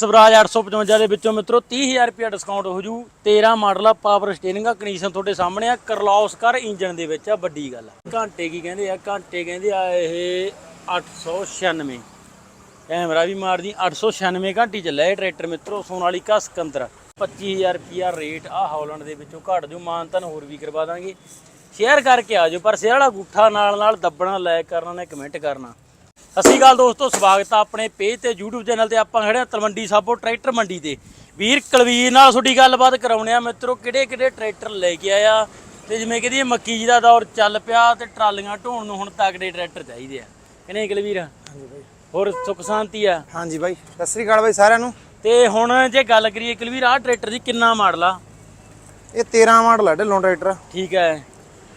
ਸਵਰਾਜ 855 ਦੇ ਵਿੱਚੋਂ ਮਿੱਤਰੋ 30000 ਰੁਪਏ ਡਿਸਕਾਊਂਟ ਹੋ ਜੂ। 13 ਮਾਡਲ ਆ ਪਾਵਰ ਸਟੀਅਰਿੰਗ ਆ ਕੰਡੀਸ਼ਨ ਤੁਹਾਡੇ ਸਾਹਮਣੇ ਆ। ਕਰਲੌਸਕਰ ਇੰਜਨ ਦੇ ਵਿੱਚ ਆ, ਵੱਡੀ ਗੱਲ ਘੰਟੇ ਕੀ ਕਹਿੰਦੇ ਆ? ਘੰਟੇ ਕਹਿੰਦੇ ਆ ਇਹ 896 ਕੈਮਰਾ ਵੀ ਮਾਰਦੀ 896 ਘੰਟੀ ਚੱਲਿਆ ਇਹ ਟਰੈਕਟਰ ਮਿੱਤਰੋ ਸੋਨਾਲੀਕਾ ਸਿਕੰਦਰ। 25000 ਰੁਪਿਆ ਰੇਟ ਆ ਹਾਲੈਂਡ ਦੇ ਵਿੱਚੋਂ ਘੱਟ ਜੂ ਮਾਨਤਨ ਹੋਰ ਵੀ ਕਰਵਾ ਦਾਂਗੇ। ਸ਼ੇਅਰ ਕਰਕੇ ਆਜੋ ਪਰ ਸ਼ੇਅਰ ਵਾਲਾ ਗੁੱਠਾ ਨਾਲ ਨਾਲ ਦੱਬਣਾ ਲਾਇਕ ਕਰਨਾ, ਨੇ ਕਮੈਂਟ ਕਰਨਾ। ਸਤਿ ਸ਼੍ਰੀ ਅਕਾਲ ਦੋਸਤੋ ਸਵਾਗਤ ਆ ਆਪਣੇ ਪੇਜ ਤੇ YouTube ਚੈਨਲ ਤੇ। ਆਪਾਂ ਖੜੇ ਆ ਤਲਵੰਡੀ ਸਾਬੋ ਟਰੈਕਟਰ ਮੰਡੀ ਤੇ। ਵੀਰ ਕਲਵੀਰ ਨਾਲ ਤੁਹਾਡੀ ਗੱਲਬਾਤ ਕਰਾਉਣੇ ਆ। ਮਿੱਤਰੋ ਕਿਹੜੇ ਕਿਹੜੇ ਟਰੈਕਟਰ ਲੈ ਕੇ ਆਇਆ? ਤੇ ਜਿਵੇਂ ਕਹਿੰਦੀ ਮੱਕੀ ਜੀ ਦਾ ਦੌਰ ਚੱਲ ਪਿਆ ਤੇ ਟਰਾਲੀਆਂ ਢੋਣ ਨੂੰ ਹੁਣ ਤਗੜੇ ਟਰੈਕਟਰ ਚਾਹੀਦੇ ਆ। ਕਿਨੇ ਕਲਵੀਰ? ਹਾਂਜੀ ਬਾਈ। ਹੋਰ ਸੁੱਖ ਸ਼ਾਂਤੀ ਆ। ਹਾਂਜੀ ਬਾਈ। ਸਤਿ ਸ੍ਰੀ ਅਕਾਲ ਬਾਈ ਸਾਰਿਆਂ ਨੂੰ। ਤੇ ਹੁਣ ਜੇ ਗੱਲ ਕਰੀਏ ਕਲਵੀਰ ਆਹ ਟਰੈਕਟਰ ਦੀ ਕਿੰਨਾ ਮਾਡਲ ਆ? ਇਹ 13 ਮਾਡਲ ਹੈ ਢਿੱਲੋਂ ਟਰੈਕਟਰ ਠੀਕ ਹੈ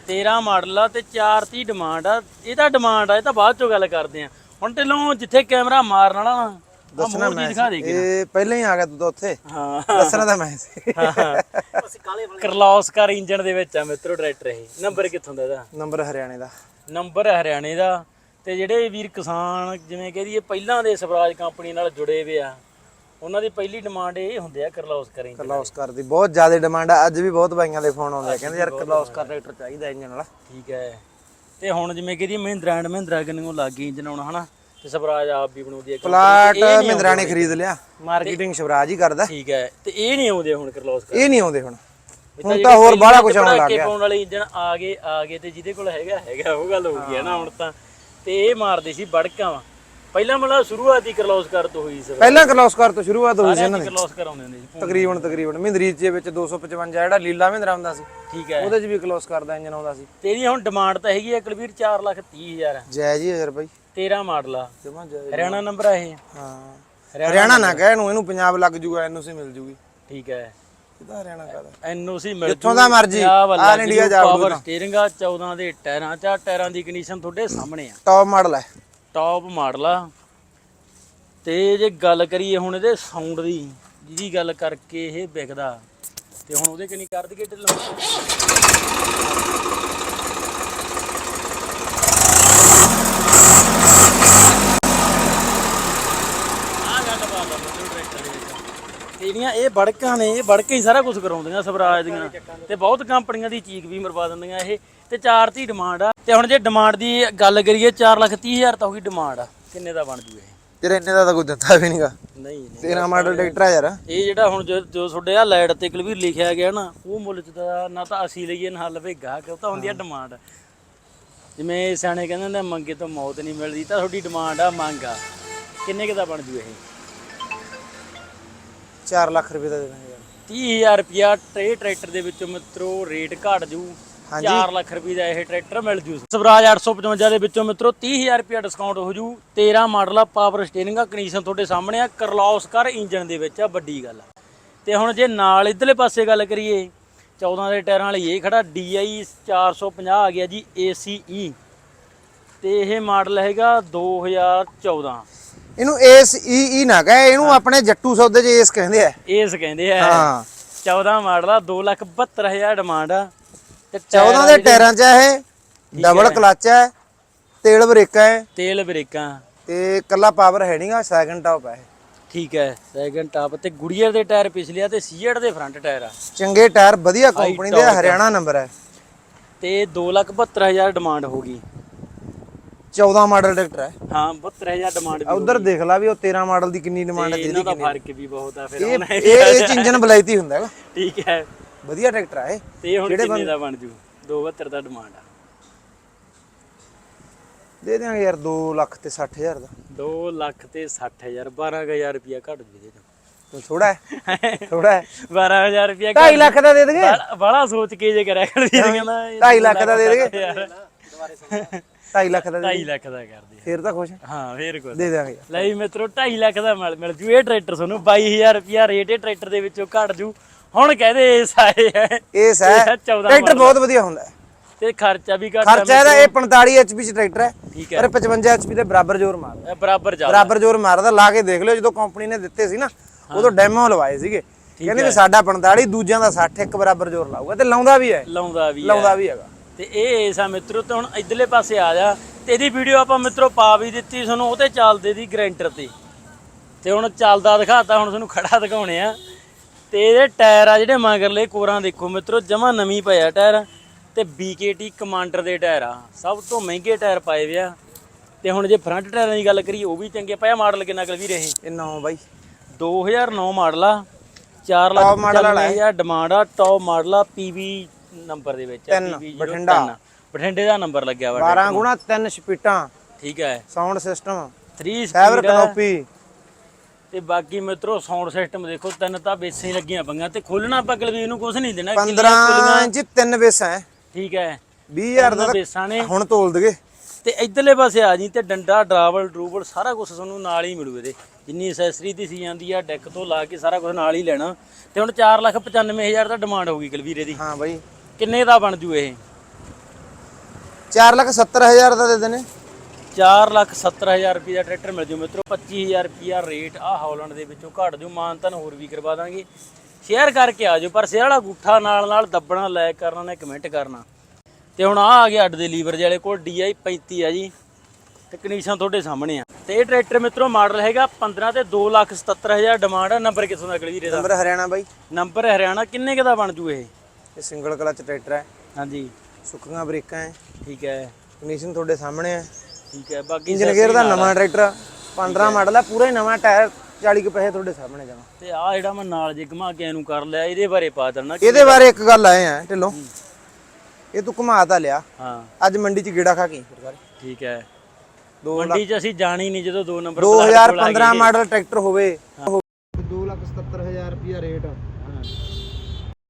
13 ਮਾਡਲ ਆ ਤੇ 430 ਡਿਮਾਂਡ ਆ। ਇਹਦਾ ਡਿਮਾਂਡ ਆ ਇਹ ਤਾਂ ਬਾਅਦ ਚੋਂ ਗੱਲ ਕਰਦੇ ਆ। ਹੁਣ ਢਿੱਲੋਂ ਜਿੱਥੇ ਕੈਮਰਾ ਮਾਰਨ ਵਾਲਾ ਨਾ ਦੱਸਣਾ ਮੈਂ ਦਿਖਾ ਦੇ ਇਹ ਪਹਿਲਾਂ ਹੀ ਆ ਗਿਆ ਤੂੰ ਤਾਂ ਉੱਥੇ। ਹਾਂ। ਦੱਸਣਾ ਤਾਂ ਮੈਂ ਸੀ। ਕਰਲੌਸਕਰ ਇੰਜਨ ਦੇ ਵਿੱਚ ਆ ਮਿੱਤਰੋ ਟਰੈਕਟਰ ਇਹ। ਨੰਬਰ ਕਿੱਥੋਂ ਦਾ ਇਹਦਾ? ਨੰਬਰ ਹਰਿਆਣੇ ਦਾ। ਨੰਬਰ ਹਰਿਆਣੇ ਦਾ। ਤੇ ਜਿਹੜੇ ਵੀਰ ਕਿਸਾਨ ਜਿਵੇਂ ਕਹਿ ਦਈਏ ਪਹਿਲਾਂ ਦੇ ਸਵਰਾਜ ਕੰਪਨੀ ਨਾਲ ਜੁੜੇ ਹੋਏ ਆ ਉਹਨਾਂ ਦੀ ਪਹਿਲੀ ਡਿਮਾਂਡ ਇਹ ਹੁੰਦੇ ਆ ਕਰਲੌਸਕਰ ਇੰਜਨ ਕਰਲੌਸਕਰ ਦੀ ਬਹੁਤ ਜ਼ਿਆਦਾ ਡਿਮਾਂਡ ਆ। ਅੱਜ ਵੀ ਬਹੁਤ ਬਾਈਆਂ ਦੇ ਫੋਨ ਆਉਂਦੇ ਆ। ਕਹਿੰਦੇ ਯਾਰ ਕਰਲੌਸਕਰ ਟਰੈਕਟਰ ਚਾਹੀਦਾ ਇੰਜਨ ਵਾਲਾ। ਠੀਕ ਹੈ। ਤੇ ਹੁਣ ਜਿਵੇਂ ਕਿ ਦੀ ਮਹਿੰਦਰਾ ਐਂਡ ਮਹਿੰਦਰਾ ਕਿੰਨੋਂ ਲੱਗ ਗਈ ਇੰਜਨ ਹਨਾ? ਤੇ ਸਵਰਾਜ ਆਪ ਵੀ ਬਣਾਉਂਦੀ ਹੈ ਪਲਾਟ ਮਹਿੰਦਰਾ ਨੇ ਖਰੀਦ ਲਿਆ। ਮਾਰਕੀਟਿੰਗ ਸ਼ਿਵਰਾਜ ਹੀ ਕਰਦਾ। ਠੀਕ ਹੈ ਤੇ ਇਹ ਨਹੀਂ ਆਉਂਦੇ ਹੁਣ ਕਰਲੌਸਕਰ ਇਹ ਨਹੀਂ ਆਉਂਦੇ ਹੁਣ। ਹੁਣ ਤਾਂ ਹੋਰ ਬਾਹਲਾ ਕੁਝ ਆਉਣ ਲੱਗ ਗਿਆ। ਪਾਉਣ ਵਾਲੇ ਇੰਜਨ ਆ ਗਏ ਆ ਗਏ ਤੇ ਜਿਹਦੇ ਕੋਲ ਹੈਗਾ ਹੈਗਾ ਉਹ ਗੱਲ ਹੋ ਗਈ ਹੈ ਨਾ ਹੁਣ ਤਾਂ। ਤੇ ਇਹ ਮਾਰਦੇ ਸੀ ਬੜਕਾਂ ਵਾ ਪਹਿਲਾਂ ਮਤਲਬ ਸ਼ੁਰੂਆਤ ਹੀ ਕਰਲੌਸਕਰ ਤੋਂ ਹੋਈ ਸੀ ਪਹਿਲਾਂ ਕਰਲੌਸਕਰ ਤੋਂ ਸ਼ੁਰੂਆਤ ਹੋਈ ਸੀ ਇਹਨਾਂ ਦੀ। ਕਰਲੌਸਕਰ ਆਉਂਦੇ ਹੁੰਦੇ ਸੀ ਤਕਰੀਬਨ ਤਕਰੀਬਨ। ਮਹਿੰਦਰੀ ਦੇ ਵਿੱਚ 255 ਜਿਹੜਾ ਲੀਲਾ ਮਹਿੰਦਰਾ ਹੁੰਦਾ ਸੀ ਠੀਕ ਹੈ। ਉਹਦੇ 'ਚ ਵੀ ਕਰਲੌਸਕਰ ਦਾ ਇੰਜਨ ਆਉਂਦਾ ਸੀ। ਤੇ ਇਹਦੀ ਹੁਣ ਡਿਮਾਂਡ ਤਾਂ ਹੈਗੀ ਹੈ ਕੁਲਵੀਰ 4 ਲੱਖ 30 ਹਜ਼ਾਰ। ਜੈ ਜੀ ਹਜ਼ਾਰ ਬਾਈ। 13 ਮਾਡਲ ਆ। ਜਮਾ ਜੈ ਹਰਿਆਣਾ ਨੰਬਰ ਆ ਇਹ। ਹਾਂ। ਹਰਿਆਣਾ ਨਾ ਕਹਿ ਇਹਨੂੰ ਇਹਨੂੰ ਪੰਜਾਬ ਲੱਗ ਜੂਗਾ ਐਨਓਸੀ ਮਿਲ ਜੂਗੀ। ਠੀਕ ਹੈ। ਕਿਹਦਾ ਹਰਿਆਣਾ ਕਹਦਾ ਐਨਓਸੀ ਮਿਲ ਜਿੱਥੋਂ ਦਾ ਮਰਜ਼ੀ, ਆਲ ਇੰਡੀਆ ਜਾ ਪਾਵਰ ਸਟੀਅਰਿੰਗ ਆ 14 ਦੇ ਟਾਇਰਾਂ ਚ ਟਾਇਰਾਂ ਦੀ ਕੰਡੀਸ਼ਨ ਤੁਹਾਡੇ ਸਾਹਮਣੇ ਆ। ਟੌਪ ਮਾਡਲ ਹੈ ਟੌਪ ਮਾਡਲ ਆ। ਤੇ ਜੇ ਗੱਲ ਕਰੀਏ ਹੁਣ ਇਹਦੇ ਸਾਊਂਡ ਦੀ, ਜਿਹਦੀ ਗੱਲ ਕਰਕੇ ਇਹ ਵਿਕਦਾ, ਤੇ ਹੁਣ ਉਹਦੇ ਕਿੰਨੀ ਕਰ ਦਈਏ ਢਿੱਲੋਂ ਆ ਗੱਲ ਬਾਤ ਆ ਮਿੱਤਰੋ ਟਰੈਕਟਰ ਦੇ ਇਹਦੀਆਂ ਇਹ ਬੜਕਾਂ ਨੇ ਇਹ ਬੜਕੇ ਹੀ ਸਾਰਾ ਕੁਝ ਕਰਾਉਂਦੀਆਂ ਸਵਰਾਜ ਦੀਆਂ। ਤੇ ਬਹੁਤ ਕੰਪਨੀਆਂ ਦੀ ਚੀਕ ਵੀ ਮਰਵਾ ਦਿੰਦੀਆਂ ਇਹ। ਤੇ 4 ਦੀ ਡਿਮਾਂਡ ਆ। ਤੇ ਹੁਣ ਜੇ ਡਿਮਾਂਡ ਦੀ ਗੱਲ ਕਰੀਏ 4 ਲੱਖ 30 ਹਜ਼ਾਰ ਤਾਂ ਉਹੀ ਡਿਮਾਂਡ ਆ। ਕਿੰਨੇ ਦਾ ਬਣ ਜੂ ਇਹ? ਤੇਰੇ ਇੰਨੇ ਦਾ ਤਾਂ ਕੋਈ ਦਿੱਤਾ ਵੀ ਨਹੀਂਗਾ। ਨਹੀਂ ਨਹੀਂ। ਤੇਰਾ ਮਾਡਲ ਟਰੈਕਟਰ ਆ ਯਾਰ। ਇਹ ਜਿਹੜਾ ਹੁਣ ਜੋ ਤੁਹਾਡੇ ਆ ਲਾਈਟ ਤੇ ਕਲਵੀਰ ਲਿਖਿਆ ਗਿਆ ਨਾ ਉਹ ਮੁੱਲ ਚ ਤਾਂ ਨਾ ਤਾਂ ਅਸੀਂ ਲਈਏ ਨਾ ਲਵੇਗਾ ਕਿ ਉਹ ਤਾਂ ਹੁੰਦੀ ਆ ਡਿਮਾਂਡ। ਜਿਵੇਂ ਸਿਆਣੇ ਕਹਿੰਦੇ ਨੇ ਮੰਗੇ ਤੋਂ ਮੌਤ ਨਹੀਂ ਮਿਲਦੀ ਤਾਂ ਤੁਹਾਡੀ ਡਿਮਾਂਡ ਆ ਮੰਗ ਆ। ਕਿੰਨੇ ਕੁ ਦਾ ਬਣ ਜੂ ਇਹ? 4 ਲੱਖ ਰੁਪਏ ਦਾ ਦੇ ਦਾਂਗੇ ਯਾਰ। 30000 ਰੁਪਿਆ ਟਰੇ ਟਰੈਕਟਰ ਦੇ ਵਿੱਚੋਂ ਮਿੱਤਰੋ ਰੇਟ ਘਟ ਜੂ। ਹਾਂਜੀ। 4 ਲੱਖ ਰੁਪਏ ਦਾ ਇਹ ਟਰੈਕਟਰ ਮਿਲ ਜੂ। ਸਵਰਾਜ 855 ਦੇ ਵਿੱਚੋਂ ਮਿੱਤਰੋ 30000 ਰੁਪਿਆ ਡਿਸਕਾਊਂਟ ਹੋ ਜੂ। 13 ਮਾਡਲ ਆ ਪਾਵਰ ਸਟੀਅਰਿੰਗ ਆ ਕੰਡੀਸ਼ਨ ਤੁਹਾਡੇ ਸਾਹਮਣੇ ਆ। ਕਰਲੌਸਕਰ ਇੰਜਨ ਦੇ ਵਿੱਚ ਆ ਵੱਡੀ ਗੱਲ ਆ। ਤੇ ਹੁਣ ਜੇ ਨਾਲ ਇਧਰਲੇ ਪਾਸੇ ਗੱਲ ਕਰੀਏ 14 ਦੇ ਟਾਇਰਾਂ ਵਾਲੀ ਇਹ ਖੜਾ DI 450 ਆ ਗਿਆ ਜੀ ACE ਤੇ ਇਹ ਮਾਡਲ ਹੈਗਾ 2014 ਇਹਨੂੰ ਏਸ ਈ ਈ ਨਾ ਕਹੇ ਇਹਨੂੰ ਆਪਣੇ ਜੱਟੂ ਸੌਦੇ 'ਚ ਏਸ ਕਹਿੰਦੇ ਆ। ਏਸ ਕਹਿੰਦੇ ਆ। ਹਾਂ। 14 ਮਾਡਲ ਆ 272000 ਡਿਮਾਂਡ ਆ। ਤੇ 14 ਦੇ ਟਾਇਰਾਂ 'ਚ ਆ ਇਹ ਡਬਲ ਕਲਚ ਹੈ। ਤੇਲ ਬ੍ਰੇਕਾਂ ਹੈ ਤੇਲ ਬ੍ਰੇਕਾਂ। ਤੇ ਕੱਲਾ ਪਾਵਰ ਹੈ ਨਹੀਂਗਾ ਸੈਕੰਡ ਟਾਪ ਹੈ ਇਹ। ਠੀਕ ਹੈ ਸੈਕੰਡ ਟਾਪ ਤੇ ਗੁੜੀਅਰ ਦੇ ਟਾਇਰ ਪਿਛਲੇ ਆ ਤੇ ਸੀਐਟ ਦੇ ਫਰੰਟ ਟਾਇਰ ਆ। ਚੰਗੇ ਟਾਇਰ ਵਧੀਆ ਕੰਪਨੀ ਦੇ ਹਰਿਆਣਾ ਨੰਬਰ ਹੈ ਤੇ 272000 ਡਿਮਾਂਡ ਹੋ ਗਈ। 14 ਮਾਡਲ ਟਰੈਕਟਰ ਹੈ। ਹਾਂ 72000 ਡਿਮਾਂਡ ਵੀ ਉਧਰ ਦੇਖ ਲਾ ਵੀ ਉਹ 13 ਮਾਡਲ ਦੀ ਕਿੰਨੀ ਡਿਮਾਂਡ ਹੈ ਤੇ ਇਹਨਾਂ ਦਾ ਫ਼ਰਕ ਵੀ ਬਹੁਤ ਆ ਫਿਰ ਇਹ ਇਹ ਇੰਜਨ ਬਲੈਤੀ ਹੁੰਦਾ ਹੈਗਾ। ਠੀਕ ਹੈ। ਵਧੀਆ ਟਰੈਕਟਰ ਹੈ ਇਹ। ਤੇ ਹੁਣ ਕਿੰਨੇ ਦਾ ਬਣ ਜੂ? 272 ਦਾ ਡਿਮਾਂਡ ਆ। ਦੇ ਦਿਆਂਗੇ ਯਾਰ 2 ਲੱਖ ਤੇ 60000 ਦਾ। 2 ਲੱਖ ਤੇ 60000 12000 ਰੁਪਿਆ ਘੱਟ ਇਹਦੇ ਤੂੰ। ਥੋੜਾ ਹੈ। ਥੋੜਾ ਹੈ। ਚੋਂ 12000 ਰੁਪਿਆ 2.5 ਲੱਖ ਦਾ ਦੇ ਦੇਗੇ। ਬੜਾ ਸੋਚ ਕੇ ਜੇ ਕਰਿਆ ਕਰ ਵੀ ਕਹਿੰਦਾ 2.5 ਲੱਖ ਦਾ ਦੇ ਦੇਗੇ। 2.5 ਲੱਖ ਦਾ ਦੇ 2.5 ਲੱਖ ਦਾ ਕਰਦੇ ਫੇਰ ਤਾਂ ਖੁਸ਼ ਹੈ। ਹਾਂ ਫੇਰ ਕੁਝ ਦੇ ਦਿਆਂਗੇ। ਲੈ ਵੀ ਮਿੱਤਰੋ 2.5 ਲੱਖ ਦਾ ਮਿਲ ਮਿਲ ਜੂ। ਇਹ ਟਰੈਕਟਰ ਤੁਹਾਨੂੰ 22000 ਰੁਪਿਆ ਰੇਟ ਇਹ ਟਰੈਕਟਰ ਦੇ ਵਿੱਚੋਂ ਘਟ ਜੂ। ਹੁਣ ਕਹਦੇ ਇਸ ਆਏ ਹੈ। ਹੈ। ਇਹ 14 ਟਰੈਕਟਰ ਬਹੁਤ ਵਧੀਆ ਹੁੰਦਾ ਹੈ। ਤੇ ਖਰਚਾ ਵੀ ਘੱਟ ਖਰਚਾ ਇਹਦਾ ਇਹ 45 ਐਚਪੀ ਚ ਟਰੈਕਟਰ ਹੈ। ਠੀਕ ਹੈ। ਪਰ 55 ਐਚਪੀ ਦੇ ਬਰਾਬਰ ਜ਼ੋਰ ਮਾਰਦਾ ਇਹ ਬਰਾਬਰ ਜਾ ਬਰਾਬਰ ਜ਼ੋਰ ਮਾਰਦਾ ਲਾ ਕੇ ਦੇਖ ਲਿਓ ਜਦੋਂ ਕੰਪਨੀ ਨੇ ਦਿੱਤੇ ਸੀ ਨਾ ਉਦੋਂ ਡੈਮੋ ਲਵਾਏ ਸੀਗੇ। ਕਹਿੰਦੇ ਵੀ ਸਾਡਾ 45 ਦੂਜਿਆਂ ਦਾ 60 ਇੱਕ ਬਰਾਬਰ ਜ਼ੋਰ ਲਾਊਗਾ। ਤੇ ਲਾਉਂਦਾ ਵੀ ਹੈ। ਲਾਉਂਦਾ ਵੀ ਹੈ। ਲਾਉਂਦਾ ਵੀ ਹੈਗਾ। ਤੇ ਇਹ ਐਸਾ ਮਿੱਤਰੋ ਤੇ ਹੁਣ ਇਧਰਲੇ ਪਾਸੇ ਆ ਜਾ। ਤੇ ਇਹਦੀ ਵੀਡੀਓ ਆਪਾਂ ਮਿੱਤਰੋ ਪਾ ਵੀ ਦਿੱਤੀ ਤੁਹਾਨੂੰ ਉਹਤੇ ਚੱਲਦੇ ਦੀ ਗਰੰਟਰ ਤੇ। ਤੇ ਹੁਣ ਚੱਲਦਾ ਦਿਖਾਤਾ ਹੁਣ ਤੁਹਾਨੂੰ ਖੜਾ ਦਿਖਾਉਣੇ ਆ। ਤੇ ਇਹਦੇ ਟਾਇਰ ਆ ਜਿਹੜੇ ਮਗਰਲੇ ਕੋਰਾਂ ਦੇਖੋ ਮਿੱਤਰੋ ਜਮਾ ਨਵੀਂ ਪਿਆ ਟਾਇਰ। ਤੇ BKT ਕਮਾਂਡਰ ਦੇ ਟਾਇਰ ਆ। ਸਭ ਤੋਂ ਮਹਿੰਗੇ ਟਾਇਰ ਪਾਏ ਵੇ ਆ। ਤੇ ਹੁਣ ਜੇ ਫਰੰਟ ਟਾਇਰਾਂ ਦੀ ਗੱਲ ਕਰੀਏ ਉਹ ਵੀ ਚੰਗੇ ਪਿਆ ਮਾਡਲ ਕਿੰਨਾ ਕੁ ਵੀ ਰਹੇ ਇਹ 9 ਬਾਈ। 2009 ਮਾਡਲ ਆ। 4 ਲੱਖ Top model ਵਾਲਾ ਹੈ। 95000 ਡਿਮਾਂਡ ਆ ਟੌਪ ਮਾਡਲ ਆ PV ਨੰਬਰ ਦੇ ਵਿੱਚ ਤਿੰਨ, PV ਬਠਿੰਡਾ। ਬਠਿੰਡੇ ਦਾ ਨੰਬਰ ਲੱਗਿਆ ਵਾ 12 ਗੁਣਾ 3 ਸਪੀਟਾਂ ਠੀਕ ਹੈ। Sound system. 3 fibre speed canopy. ਤੇ ਬਾਕੀ ਮਿੱਤਰੋ ਸਾਊਂਡ ਸਿਸਟਮ ਦੇਖੋ ਤਿੰਨ ਤਾਂ ਬੇਸਾਂ ਹੀ ਲੱਗੀਆਂ ਪਈਆਂ ਤੇ ਖੋਲਣਾ ਆਪਾਂ ਵੀ ਨੂੰ ਕੁਝ ਨਹੀਂ ਦੇਣਾ 15 ਇੰਚ ਤਿੰਨ ਬੇਸਾਂ ਹੈ। ਠੀਕ ਹੈ। 20000 ਦਾ ਬੇਸਾਂ ਨੇ। ਹੁਣ ਤੋਲ ਦਗੇ। ਤੇ ਇਧਰਲੇ ਪਾਸੇ ਆ ਜੀ ਤੇ ਡੰਡਾ ਡਰਾਵਲ ਡਰੂਵਲ ਸਾਰਾ ਕੁਝ ਤੁਹਾਨੂੰ ਨਾਲ ਹੀ ਮਿਲੂ ਇਹਦੇ। ਜਿੰਨੀ ਐਕਸੈਸਰੀ ਦੀ ਸੀ ਜਾਂਦੀ ਆ ਡੈਕ ਤੋਂ ਲਾ ਕੇ ਸਾਰਾ ਕੁਝ ਨਾਲ ਹੀ ਲੈਣਾ। ਤੇ ਹੁਣ 495000 ਦਾ ਡਿਮਾਂਡ ਹੋਊਗੀ ਕਲਵੀਰੇ ਦੀ ਹਾਂ ਬਾਈ। ਕਿੰਨੇ ਦਾ ਬਣ ਜੂ ਇਹ? 4 ਲੱਖ 70000 ਦਾ ਦੇ ਦੇਣੇ। 470000 ਰੁਪਏ ਦਾ ਟਰੈਕਟਰ ਮਿਲ ਜੂ ਮਿੱਤਰੋ 25000 ਰੁਪਿਆ ਰੇਟ ਆ ਹਾਲੈਂਡ ਦੇ ਵਿੱਚੋਂ ਘੱਟ ਜੂ ਮਾਨਤਨ ਹੋਰ ਵੀ ਕਰਵਾ ਦਾਂਗੇ। ਸ਼ੇਅਰ ਕਰਕੇ ਆ ਜਾਓ ਪਰ ਸ਼ੇਅਰ ਵਾਲਾ ਗੁੱਠਾ ਨਾਲ ਨਾਲ ਦੱਬਣਾ ਲਾਇਕ ਕਰਨਾ ਨੇ ਕਮੈਂਟ ਕਰਨਾ। ਤੇ ਹੁਣ ਆ ਆ ਗਿਆ ਅੱਡ ਦੇ ਲੀਵਰ ਵਾਲੇ ਕੋਲ DI 35 ਆ ਜੀ। ਤੇ ਕੰਡੀਸ਼ਨ ਤੁਹਾਡੇ ਸਾਹਮਣੇ ਆ। ਤੇ ਇਹ ਟਰੈਕਟਰ ਮਿੱਤਰੋ ਮਾਡਲ ਹੈਗਾ 15 ਤੇ 277000 ਡਿਮਾਂਡ ਆ। ਨੰਬਰ ਕਿੱਥੋਂ ਦਾ ਕਲੀਅਰ ਇਹਦਾ? ਨੰਬਰ ਹਰਿਆਣਾ ਬਾਈ। ਨੰਬਰ ਹਰਿਆਣਾ ਕਿੰਨੇ ਕੁ ਦਾ ਬਣ ਜੂ ਇਹ? ਇਹ ਸਿੰਗਲ ਕਲਚ ਟਰੈਕਟਰ ਹੈ। ਹਾਂਜੀ। ਸੁੱਕੀਆਂ ਬ੍ਰੇਕਾਂ ਹੈ। ਠੀਕ ਹੈ। ਕੰਡੀਸ਼ਨ ਤੁਹਾਡੇ ਸਾਹਮਣੇ ਹੈ। ਠੀਕ ਹੈ। ਬਾਕੀ ਇੰਜਨ ਗੇਅਰ ਦਾ ਨਵਾਂ ਟਰੈਕਟਰ 15 ਮਾਡਲ ਹੈ। ਪੂਰਾ ਹੀ ਨਵਾਂ ਟਾਇਰ 40 ਕੁ ਪੈਸੇ ਤੁਹਾਡੇ ਸਾਹਮਣੇ ਜਮਾ। ਤੇ ਆ ਜਿਹੜਾ ਮੈਂ ਨਾਲ ਜੇ ਘੁਮਾ ਕੇ ਇਹਨੂੰ ਕਰ ਲਿਆ ਇਹਦੇ ਬਾਰੇ ਪਾ ਦੇਣਾ ਇਹਦੇ ਬਾਰੇ ਇੱਕ ਗੱਲ ਆਏ ਆ ਢਿੱਲੋਂ। ਇਹ ਤੂੰ ਘੁਮਾ ਤਾਂ ਲਿਆ। ਹਾਂ। ਅੱਜ ਮੰਡੀ 'ਚ ਗੇੜਾ ਖਾ ਕੇ ਠੀਕ ਹੈ। ਦੋ ਮੰਡੀ 'ਚ ਅਸੀਂ ਜਾਣੀ ਨਹੀਂ ਜਦੋਂ ਦੋ ਨੰਬਰ 2015 ਮਾਡਲ ਟਰੈਕਟਰ ਹੋਵੇ। 270000 ਰੁਪਿਆ ਰੇਟ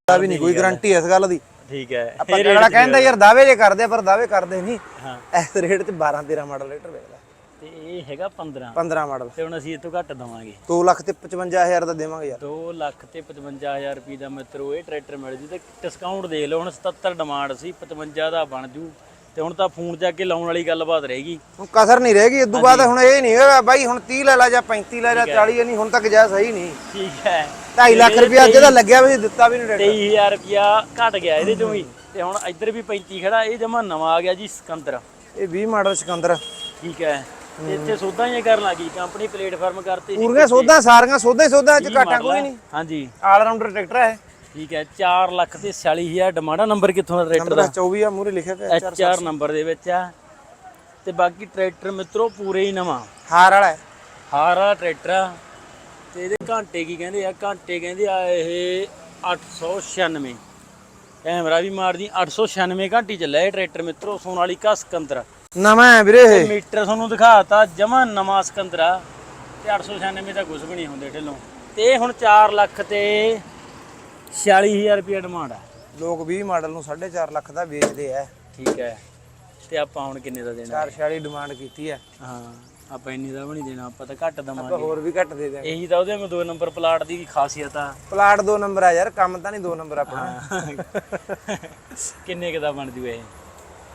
ਦਾ ਵੀ ਨਹੀਂ ਕੋਈ ਗਾਰੰਟੀ ਇਸ ਗੱਲ ਦੀ। ਠੀਕ ਹੈ। ਆਪਾਂ ਅਗਲਾ ਕਹਿੰਦਾ ਯਾਰ ਦਾਅਵੇ ਜੇ ਕਰਦੇ ਪਰ ਦਾਅਵੇ ਕਰਦੇ ਨਹੀਂ। ਹਾਂ। ਇਸ ਰੇਟ 'ਚ 12 13 ਮਾਡਲ ਰੇਟਰ ਵੇਚਦਾ ਤੇ ਇਹ ਹੈਗਾ 15 15 ਮਾਡਲ ਤੇ ਹੁਣ ਅਸੀਂ ਇਹ ਤੋਂ ਘੱਟ ਦਵਾਂਗੇ। 2 ਲੱਖ ਤੇ 55000 ਦਾ ਦੇਵਾਂਗੇ ਯਾਰ। 2 ਲੱਖ ਤੇ 55000 ਰੁਪਏ ਦਾ ਮਿੱਤਰੋ ਇਹ ਟਰੈਕਟਰ ਮਿਲ ਜੂ ਤੇ ਡਿਸਕਾਊਂਟ ਦੇ ਲਓ ਹੁਣ 77 ਡਿਮਾਂਡ ਸੀ 55 ਦਾ ਬਣ ਜੂ। ਤੇ ਹੁਣ ਤਾਂ ਫੋਨ ਚੱਕ ਕੇ ਲਾਉਣ ਵਾਲੀ ਗੱਲਬਾਤ ਰਹੇਗੀ ਹੁਣ ਕਸਰ ਨਹੀਂ ਰਹੇਗੀ ਇਦੋਂ ਬਾਅਦ ਹੁਣ ਇਹ ਨਹੀਂ ਹੈਗਾ ਬਾਈ ਹੁਣ 30 ਲੈ ਲਾ ਜਾਂ 35 ਲੈ ਜਾ 40 ਨਹੀਂ ਹੁਣ ਤੱਕ ਜਾ ਸਹੀ ਨਹੀਂ। ਠੀਕ ਹੈ। 2.5 ਲੱਖ ਰੁਪਇਆ ਅੱਜ ਦਾ ਲੱਗਿਆ ਵੀ ਦਿੱਤਾ ਵੀ ਨਹੀਂ ਰੇਟ 23000 ਰੁਪਿਆ ਘਟ ਗਿਆ ਇਹਦੇ ਚੋਂ ਵੀ। ਤੇ ਹੁਣ ਇੱਧਰ ਵੀ 35 ਖੜਾ ਇਹ ਜਮਾ ਨਵਾਂ ਆ ਗਿਆ ਜੀ ਸਿਕੰਦਰ। ਇਹ 20 ਮਾਡਲ ਸਿਕੰਦਰ। ਠੀਕ ਹੈ। ਇੱਥੇ ਸੌਦਾ ਹੀ ਕਰਨ ਲੱਗੀ ਕੰਪਨੀ ਪਲੇਟਫਾਰਮ ਕਰਤੀ ਪੂਰੀਆਂ ਸੋਧਾਂ ਸਾਰੀਆਂ ਸੋਧਾਂ ਸੋਧਾਂ ਚ ਘਾਟਾ ਕੋਈ ਨਹੀਂ। ਹਾਂਜੀ। ਆਲ ਰਾਉਂਡਰ ਟਰੈਕਟਰ ਹੈ ਠੀਕ ਹੈ 4 ਲੱਖ ਤੇ 40000 ਡਿਮਾਂਡ। ਨੰਬਰ ਕਿੱਥੋਂ ਦਾ ਟਰੈਕਟਰ ਨੰਬਰ 24 ਆ ਮੂਰੇ ਲਿਖਿਆ ਪਿਆ ਐਚ ਆਰ ਨੰਬਰ ਦੇ ਵਿੱਚ ਆ। ਤੇ ਬਾਕੀ ਟਰੈਕਟਰ ਮਿੱਤਰੋ ਪੂਰੇ ਹੀ ਨਵਾਂ। ਹਾਰ ਵਾਲਾ ਹੈ। ਹਾਰ ਵਾਲਾ ਟਰੈਕਟਰ ਆ। ਤੇ ਇਹਦੇ ਘੰਟੇ ਕੀ ਕਹਿੰਦੇ ਆ? ਘੰਟੇ ਕਹਿੰਦੇ ਆ ਇਹ 896 ਕੈਮਰਾ ਵੀ ਮਾਰਦੀ 896 ਘੰਟੀ ਚੱਲਿਆ ਇਹ ਟਰੈਕਟਰ ਮਿੱਤਰੋ ਸੋਨਾਲੀਕਾ ਸਿਕੰਦਰ। ਨਵਾਂ ਹੈ ਵੀਰੇ ਇਹ। ਮੀਟਰ ਤੁਹਾਨੂੰ ਦਿਖਾਤਾ ਜਮਾ ਨਵਾਂ ਸਿਕੰਦਰ ਆ। ਤੇ 896 ਦਾ ਕੁਝ ਵੀ ਨਹੀਂ ਹੁੰਦੇ ਢਿੱਲੋਂ। ਤੇ ਹੁਣ 4 ਲੱਖ ਤੇ 46000 ਰੁਪਏ ਡਿਮਾਂਡ ਆ। ਲੋਕ 20 ਮਾਡਲ ਨੂੰ 4.5 ਲੱਖ ਦਾ ਵੇਚਦੇ ਆ। ਠੀਕ ਹੈ। ਤੇ ਆਪਾਂ ਹੁਣ ਕਿੰਨੇ ਦਾ ਦੇਣਾ 446 ਡਿਮਾਂਡ ਕੀਤੀ ਹੈ ਹਾਂ ਆਪਾਂ ਇੰਨੀ ਦਾ ਵੀ ਨਹੀਂ ਦੇਣਾ ਆਪਾਂ ਤਾਂ ਘੱਟ ਦਵਾਂਗੇ। ਹੋਰ ਵੀ ਘੱਟ ਦੇ ਦਿਆਂਗੇ। ਇਹੀ ਤਾਂ ਉਹਦੇ ਮੈਂ ਦੋ ਨੰਬਰ ਪਲਾਟ ਦੀ ਖਾਸੀਅਤ ਆ। ਪਲਾਟ 2 ਨੰਬਰ ਆ ਯਾਰ ਕੰਮ ਤਾਂ ਨਹੀਂ 2 ਨੰਬਰ ਆਪਣਾ। ਕਿੰਨੇ ਕੁ ਦਾ ਬਣ ਜੂ ਇਹ?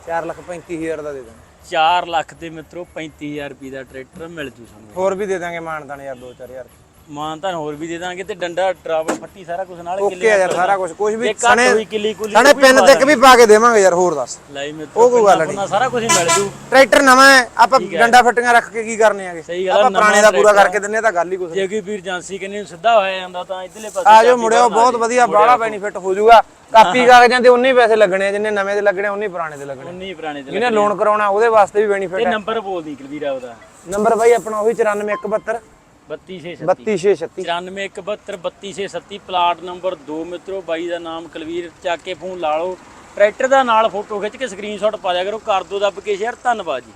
4 ਲੱਖ 35000 ਦਾ ਦੇ ਦਾਂਗੇ 4 ਲੱਖ ਦੇ ਮਿੱਤਰੋ 35000 ਰੁਪਏ ਦਾ ਟਰੈਕਟਰ ਮਿਲ ਜੂ ਸਾਨੂੰ। ਹੋਰ ਵੀ ਦੇ ਦਾਂਗੇ ਮਾਨਦਾਨ ਯਾਰ 2-4000 ਮਾਨ ਤਾਂ ਹੋਰ ਵੀ ਦੇ ਦਾਂਗੇ ਤੇ ਡੰਡਾ ਟਰਾਵਲ ਫੱਟੀ ਸਾਰਾ ਕੁਝ ਨਾਲ ਓਕੇ ਯਾਰ ਸਾਰਾ ਕੁਝ ਕੁਝ ਵੀ ਕੁਲੀ ਸਣੇ ਪਿੰਨ ਤੱਕ ਵੀ ਪਾ ਕੇ ਦੇਵਾਂਗੇ ਯਾਰ ਹੋਰ ਦੱਸ। ਲਾਈ ਮਿੱਤਰੋ ਉਹ ਕੋਈ ਗੱਲ ਪੁੰਡਾਂ ਸਾਰਾ ਕੁਝ ਹੀ ਮਿਲ ਜੂ। ਟਰੈਕਟਰ ਨਵਾਂ ਹੈ ਆਪਾਂ ਡੰਡਾ ਫੱਟੀਆਂ ਰੱਖ ਕੇ ਕੀ ਕਰਨੇ ਆਗੇ? ਸਹੀ ਗੱਲ ਆ, ਆਪਾਂ ਪੁਰਾਣੇ ਦਾ ਪੂਰਾ ਕਰਕੇ ਦਿੰਨੇ ਤਾਂ ਗੱਲ ਹੀ ਕੁਛ ਜੇ ਕੋਈ ਵੀਰ ਜਾਂਸੀ ਕਿੰਨੇ ਸਿੱਧਾ ਹੋਇਆ ਜਾਂਦਾ ਤਾਂ ਇਧਰਲੇ ਪਾਸੇ ਆ ਜਾਓ ਮੁੜਿਓ ਬਹੁਤ ਵਧੀਆ ਬਾਹਲਾ ਬੈਨੀਫਿਟ ਹੋ ਜਾਊਗਾ। ਕਾਪੀ ਕਾਗਜ਼ਾਂ ਤੇ ਉਨੇ ਪੈਸੇ ਲੱਗਣੇ ਜਿੰਨੇ ਨਵੇਂ ਦੇ ਲੱਗਣੇ ਉਨੇ ਪੁਰਾਣੇ ਦੇ ਲੱਗਣੇ 19 ਪੁਰਾਣੇ ਦੇ ਜਿਹਨੇ ਲੋਨ ਕਰਾਉਣਾ ਉਹਦੇ ਵਾਸਤੇ ਵੀ ਬੈਨੀਫਿਟ ਇਹ ਹੈ। ਨੰਬਰ ਬੋਲਦੀ ਕਲਵੀਰਾ ਉਹਦਾ। ਨੰਬਰ ਬਾਈ ਆਪਣਾ ਉਹੀ 94172 32636 32636 94172 ਪਲਾਟ ਨੰਬਰ 2 ਮਿੱਤਰੋ, ਬਾਈ ਦਾ ਨਾਮ ਕਲਵੀਰ ਚੱਕ ਕੇ ਫੋਨ ਲਾ ਲਓ। ਟਰੈਕਟਰ ਦਾ ਨਾਲ ਫੋਟੋ ਖਿੱਚ ਕੇ ਸਕਰੀਨਸ਼ਾਟ ਪਾ ਦਿਆ ਕਰੋ। ਕਰ ਦੋ ਦੱਬ ਕੇ ਸ਼ੇਅਰ ਧੰਨਵਾਦ ਜੀ।